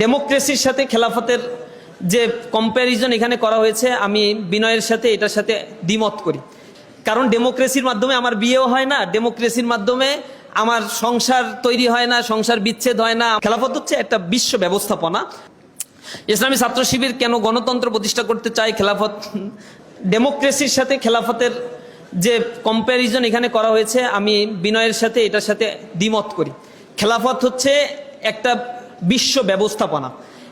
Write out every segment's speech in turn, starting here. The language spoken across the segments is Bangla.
ডেমোক্রেসির সাথে খেলাফতের যে কম্প্যারিজন এখানে করা হয়েছে, আমি বিনয়ের সাথে এটার সাথে দ্বিমত করি। কারণ ডেমোক্রেসির মাধ্যমে আমার বিয়েও হয় না, ডেমোক্রেসির মাধ্যমে আমার সংসার তৈরি হয় না, সংসার বিচ্ছেদ হয় না। খেলাফত হচ্ছে একটা বিশ্ব ব্যবস্থাপনা। ইসলামী ছাত্র শিবির কেন গণতন্ত্র প্রতিষ্ঠা করতে চায় খেলাফত? ডেমোক্রেসির সাথে খেলাফতের যে কম্প্যারিজন এখানে করা হয়েছে, আমি বিনয়ের সাথে এটার সাথে দ্বিমত করি। খেলাফত হচ্ছে একটা বিশ্ব ব্যবস্থাপনা।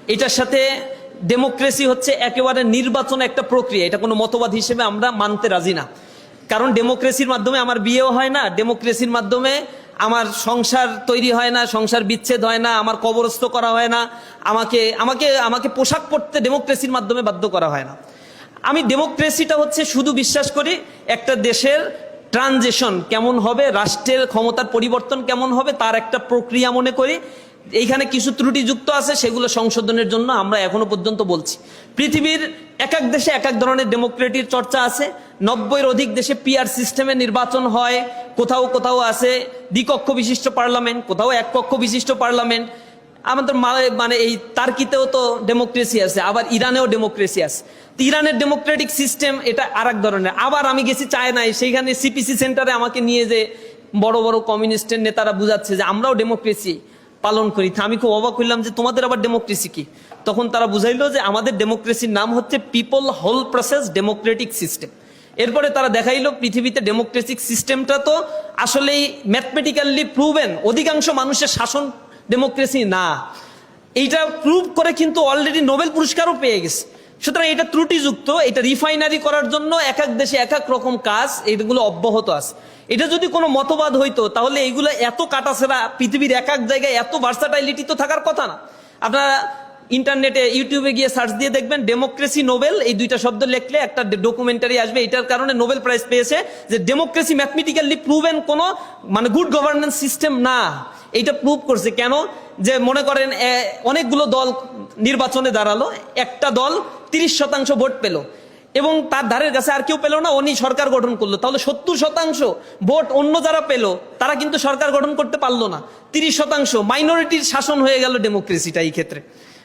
এটার সাথে ডেমোক্রেসি হচ্ছে একেবারে নির্বাচন একটা প্রক্রিয়া। এটা কোনো মতবাদ হিসেবে আমরা মানতে রাজি না। কারণ ডেমোক্রেসির মাধ্যমে আমার বিয়েও হয় না ডেমোক্রেসির মাধ্যমে আমার সংসার তৈরি হয় না, সংসার বিচ্ছেদ হয় না, আমার কবরস্থ করা হয় না, আমাকে আমাকে আমাকে পোশাক পরতে ডেমোক্রেসির মাধ্যমে বাধ্য করা হয় না। আমি ডেমোক্রেসিটা হচ্ছে শুধু বিশ্বাস করি একটা দেশের ট্রানজেকশন কেমন হবে, রাষ্ট্রের ক্ষমতার পরিবর্তন কেমন হবে, তার একটা প্রক্রিয়া মনে করি। এইখানে কিছু ত্রুটিযুক্ত আছে, সেগুলো সংশোধনের জন্য আমরা এখনও পর্যন্ত বলছি। পৃথিবীর এক এক দেশে এক এক ধরনের ডেমোক্রেটির চর্চা আছে। নব্বইয়ের অধিক দেশে পিআর সিস্টেমে নির্বাচন হয়। কোথাও কোথাও আছে দ্বিকক্ষ বিশিষ্ট পার্লামেন্ট কোথাও এক কক্ষ বিশিষ্ট পার্লামেন্ট আমাদের মানে এই তার্কিতেও তো ডেমোক্রেসি আছে, আবার ইরানেও ডেমোক্রেসি আছে। ইরানের ডেমোক্রেটিক সিস্টেম এটা আর ধরনের। আবার আমি গেছি চায়নায়, সেইখানে সিপিসি সেন্টারে আমাকে নিয়ে যে বড় বড় কমিউনিস্টের নেতারা বুঝাচ্ছে যে আমরাও ডেমোক্রেসি পালন করি। আমি খুব অবাক হইলাম যে তোমাদের আবার ডেমোক্রেসি কি? তখন তারা বুঝাইলো যে আমাদের ডেমোক্রেসির নাম হচ্ছে people whole process democratic system এরপরে তারা দেখাইলো পৃথিবীতে ডেমোক্রেসিক সিস্টেমটা তো আসলেই ম্যাথমেটিক্যালি প্রুভেন অধিকাংশ মানুষের শাসন ডেমোক্রেসি না। এইটা প্রুভ করে কিন্তু অলরেডি নোবেল পুরস্কারও পেয়ে গেছে। সুতরাং এটা ত্রুটিযুক্ত, এটা রিফাইনারি করার জন্য এক এক দেশে এক এক রকম কাজ এইগুলো অব্যাহত আছে। এটা যদি কোনো মতবাদ হইতো, তাহলে এইগুলো এত কাটাছেড়া, পৃথিবীর এক এক জায়গায় এত ভার্সাটাইলিটি তো থাকার কথা না। আপনারা ইন্টারনেটে, ইউটিউবে গিয়ে সার্চ দিয়ে দেখবেন ডেমোক্রেসি নোবেল এই দুইটা শব্দ লিখলে একটা ডকুমেন্টারি আসবে, এটার কারণে নোবেল প্রাইজ পেয়েছে যে ডেমোক্রেসি ম্যাথমেটিক্যালি প্রুভেন কোনো মানে গুড গভর্নেন্স সিস্টেম না। এইটা প্রুভ করছে কেন? যে মনে করেন অনেকগুলো দল নির্বাচনে দাঁড়াল, একটা দল তিরিশ শতাংশ ভোট পেল। এবং তার ধারের কাছে আর কেউ পেল না, উনি সরকার গঠন করল। তাহলে সত্তর শতাংশ ভোট অন্য যারা পেল, তারা কিন্তু সরকার গঠন করতে পারল না। তিরিশ শতাংশ মাইনরিটির শাসন হয়ে গেল ডেমোক্রেসিটা এই ক্ষেত্রে।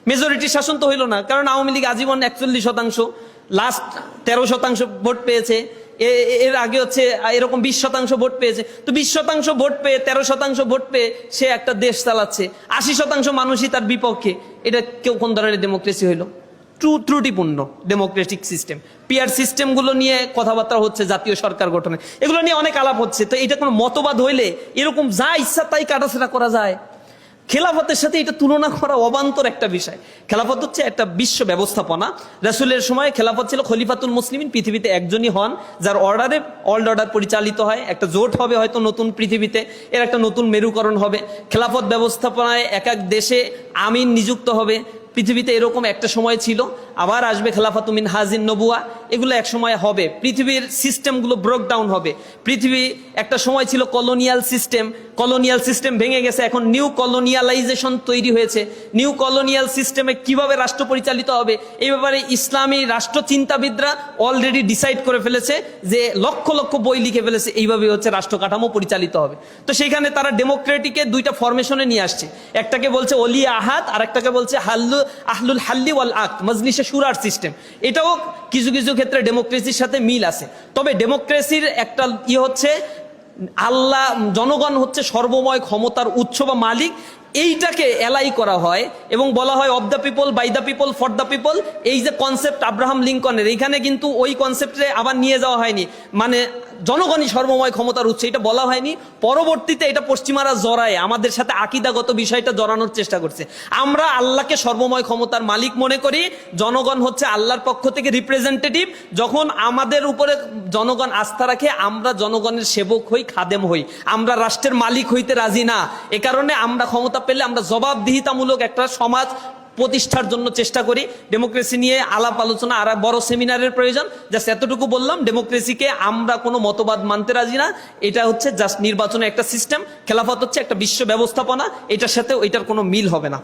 মেজরিটির শাসন তো হইল না, কারণ আওয়ামী লীগ আজীবন একচল্লিশ শতাংশ লাস্ট তেরো শতাংশ ভোট পেয়েছে। এর আগে হচ্ছে এরকম বিশ শতাংশ ভোট পেয়েছে। তো বিশ শতাংশ ভোট পেয়ে, তেরো শতাংশ ভোট পেয়ে সে একটা দেশ চালাচ্ছে। আশি শতাংশ মানুষই তার বিপক্ষে। এটা কেউ কোন ধরনের ডেমোক্রেসি হইল? ত্রুটিপূর্ণ ডেমোক্রেটিক সিস্টেম পিয়ার সিস্টেমগুলো নিয়ে কথাবার্তা হচ্ছে জাতীয় সরকার গঠনে। এগুলো নিয়ে অনেক আলাপ হচ্ছে, তো এটা কোনো মতবাদ হইলে এরকম যা ইচ্ছা তাই কাটাছেড়া করা যায়। খেলাফতের সাথে এটা তুলনা করা অবান্তর একটা বিষয়। খেলাফত হচ্ছে একটা বিশ্ব ব্যবস্থাপনা। রাসুলের সময় খেলাফত ছিল খলিফাতুল মুসলিমিন, পৃথিবীতে একজনই হন, যার অর্ডারে অল্ড অর্ডার পরিচালিত হয়। একটা জোট হবে হয়তো নতুন পৃথিবীতে, এর একটা নতুন মেরুকরণ হবে। খেলাফত ব্যবস্থাপনায় এক এক দেশে আমিন নিযুক্ত হবে। পৃথিবীতে এরকম একটা সময় ছিল, আবার আসবে খেলাফাতুমিন হাজিন নবুয়া, এগুলো এক সময় হবে। পৃথিবীর সিস্টেমগুলো ব্রোক ডাউন হবে। পৃথিবী একটা সময় ছিল কলোনিয়াল সিস্টেম কলোনিয়াল সিস্টেম ভেঙে গেছে, এখন নিউ কলোনিয়ালাইজেশন তৈরি হয়েছে। নিউ কলোনিয়াল সিস্টেমে কীভাবে রাষ্ট্র পরিচালিত হবে? এই ব্যাপারে ইসলামী রাষ্ট্র চিন্তাবিদরা অলরেডি ডিসাইড করে ফেলেছে যে লক্ষ লক্ষ বই লিখে ফেলেছে, এইভাবে হচ্ছে রাষ্ট্র কাঠামো পরিচালিত হবে। তো সেইখানে তারা ডেমোক্রেটিকে দুইটা ফরমেশনে নিয়ে আসছে। একটাকে বলছে অলি আহাদ আর একটাকে বলছে হাল্লু আহলুল হাল্লি ওয়াল আক্ত মজলিসে সুরার সিস্টেম এটাও কিছু কিছু ক্ষেত্রে ডেমোক্রেসির সাথে মিল আছে। তবে ডেমোক্রেসির একটা ই হচ্ছে, আল্লাহ, জনগণ হচ্ছে সর্বময় ক্ষমতার উৎস বা মালিক। এইটাকে এলাই করা হয় এবং বলা হয় of the people by the people for the people এই যে কনসেপ্ট আব্রাহাম লিঙ্কনের এইখানে কিন্তু ওই কনসেপ্টে আবার নিয়ে যাওয়া হয়নি। মানে জনগণই সর্বময় ক্ষমতার উৎস, এটা বলা হয়নি। পরবর্তীতে এটা পশ্চিমারা জড়ায়, আমাদের সাথে আকিদাগত বিষয়টা জড়ানোর চেষ্টা করছে। আমরা আল্লাহকে সর্বময় ক্ষমতার মালিক মনে করি, জনগণ হচ্ছে আল্লাহর পক্ষ থেকে রিপ্রেজেন্টেটিভ যখন আমাদের উপরে জনগণ আস্থা রাখে, আমরা জনগণের সেবক হই, খাদেম হই। আমরা রাষ্ট্রের মালিক হইতে রাজি না। এ কারণে আমরা ক্ষমতা পেলে আমরা জবাবদিহিতামূলক একটা সমাজ প্রতিষ্ঠার জন্য চেষ্টা করি। ডেমোক্রেসি নিয়ে আলাপ আলোচনা আর বড় সেমিনারের প্রয়োজন। জাস্ট এতটুকু বললাম ডেমোক্রেসিকে আমরা কোনো মতবাদ মানতে রাজি না। এটা হচ্ছে জাস্ট নির্বাচনের একটা সিস্টেম খেলাফত হচ্ছে একটা বিশ্ব ব্যবস্থাপনা। এটার সাথে এটার কোনো মিল হবে না।